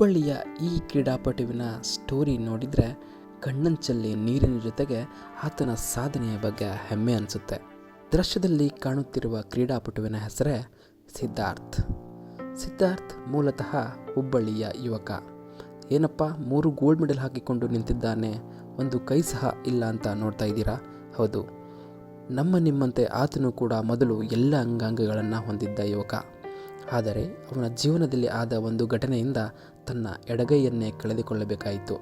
ಹುಬ್ಬಳ್ಳಿಯ ಈ ಕ್ರೀಡಾಪಟುವಿನ ಸ್ಟೋರಿ ನೋಡಿದರೆ ಕಣ್ಣಂಚಲ್ಲಿ ನೀರಿನ ಜೊತೆಗೆ ಆತನ ಸಾಧನೆಯ ಬಗ್ಗೆ ಹೆಮ್ಮೆ ಅನಿಸುತ್ತೆ. ದೃಶ್ಯದಲ್ಲಿ ಕಾಣುತ್ತಿರುವ ಕ್ರೀಡಾಪಟುವಿನ ಹೆಸರೇ ಸಿದ್ಧಾರ್ಥ್. ಸಿದ್ಧಾರ್ಥ್ ಮೂಲತಃ ಹುಬ್ಬಳ್ಳಿಯ ಯುವಕ. ಏನಪ್ಪ, ಮೂರು ಗೋಲ್ಡ್ ಮೆಡಲ್ ಹಾಕಿಕೊಂಡು ನಿಂತಿದ್ದಾನೆ, ಒಂದು ಕೈ ಸಹ ಇಲ್ಲ ಅಂತ ನೋಡ್ತಾ ಇದ್ದೀರಾ? ಹೌದು. ನಮ್ಮ ನಿಮ್ಮಂತೆ ಆತನು ಕೂಡ ಮೊದಲು ಎಲ್ಲ ಅಂಗಾಂಗಗಳನ್ನು ಹೊಂದಿದ್ದ ಯುವಕ. ಆದರೆ ಅವನ ಜೀವನದಲ್ಲಿ ಆದ ಒಂದು ಘಟನೆಯಿಂದ ತನ್ನ ಎಡಗೈಯನ್ನೇ ಕಳೆದುಕೊಳ್ಳಬೇಕಾಯಿತು.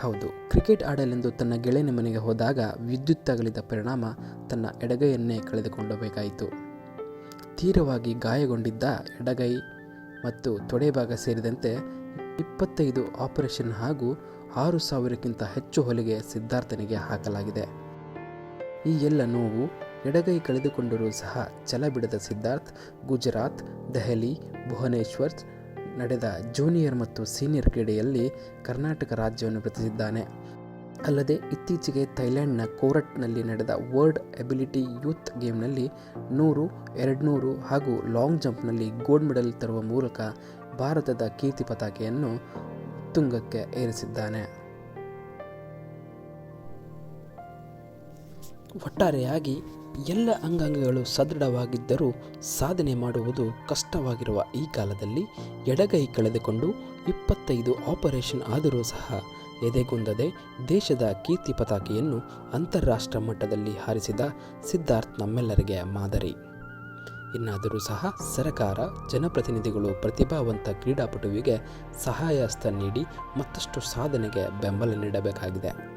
ಹೌದು, ಕ್ರಿಕೆಟ್ ಆಡಲೆಂದು ತನ್ನ ಗೆಳೆಯನ ಮನೆಗೆ ಹೋದಾಗ ವಿದ್ಯುತ್ ತಗಲಿದ ಪರಿಣಾಮ ತನ್ನ ಎಡಗೈಯನ್ನೇ ಕಳೆದುಕೊಳ್ಳಬೇಕಾಯಿತು. ತೀರವಾಗಿ ಗಾಯಗೊಂಡಿದ್ದ ಎಡಗೈ ಮತ್ತು ತೊಡೆ ಭಾಗ ಸೇರಿದಂತೆ ಇಪ್ಪತ್ತೈದು ಆಪರೇಷನ್ ಹಾಗೂ ಆರು ಸಾವಿರಕ್ಕಿಂತ ಹೆಚ್ಚು ಹೊಲಿಗೆ ಸಿದ್ಧಾರ್ಥನಿಗೆ ಹಾಕಲಾಗಿದೆ. ಈ ಎಲ್ಲ ನೋವು ಎಡಗೈ ಕಳೆದುಕೊಂಡರೂ ಸಹ ಛಲ ಬಿಡದ ಸಿದ್ಧಾರ್ಥ್, ಗುಜರಾತ್, ದೆಹಲಿ, ಭುವನೇಶ್ವರ್ ನಡೆದ ಜೂನಿಯರ್ ಮತ್ತು ಸೀನಿಯರ್ ಕ್ರೀಡೆಯಲ್ಲಿ ಕರ್ನಾಟಕ ರಾಜ್ಯವನ್ನು ಪ್ರತಿಸಿದ್ದಾನೆ. ಅಲ್ಲದೆ ಇತ್ತೀಚೆಗೆ ಥೈಲ್ಯಾಂಡ್ನ ಕೋರಟ್ನಲ್ಲಿ ನಡೆದ ವರ್ಲ್ಡ್ ಎಬಿಲಿಟಿ ಯೂತ್ ಗೇಮ್ನಲ್ಲಿ ನೂರು, ಎರಡುನೂರು ಹಾಗೂ ಲಾಂಗ್ ಜಂಪ್ನಲ್ಲಿ ಗೋಲ್ಡ್ ಮೆಡಲ್ ತರುವ ಮೂಲಕ ಭಾರತದ ಕೀರ್ತಿ ಪತಾಕೆಯನ್ನು ತುಂಗಕ್ಕೆ ಏರಿಸಿದ್ದಾನೆ. ಒಟ್ಟಾರೆಯಾಗಿ ಎಲ್ಲ ಅಂಗಾಂಗಗಳು ಸದೃಢವಾಗಿದ್ದರೂ ಸಾಧನೆ ಮಾಡುವುದು ಕಷ್ಟವಾಗಿರುವ ಈ ಕಾಲದಲ್ಲಿ ಎಡಗೈ ಕಳೆದುಕೊಂಡು ಇಪ್ಪತ್ತೈದು ಆಪರೇಷನ್ ಆದರೂ ಸಹ ಎದೆಗುಂದದೆ ದೇಶದ ಕೀರ್ತಿ ಪತಾಕೆಯನ್ನು ಅಂತಾರಾಷ್ಟ್ರ ಮಟ್ಟದಲ್ಲಿ ಹಾರಿಸಿದ ಸಿದ್ಧಾರ್ಥ್ ನಮ್ಮೆಲ್ಲರಿಗೆ ಮಾದರಿ. ಇನ್ನಾದರೂ ಸಹ ಸರಕಾರ, ಜನಪ್ರತಿನಿಧಿಗಳು ಪ್ರತಿಭಾವಂತ ಕ್ರೀಡಾಪಟುವಿಗೆ ಸಹಾಯ ಹಸ್ತ ನೀಡಿ ಮತ್ತಷ್ಟು ಸಾಧನೆಗೆ ಬೆಂಬಲ ನೀಡಬೇಕಾಗಿದೆ.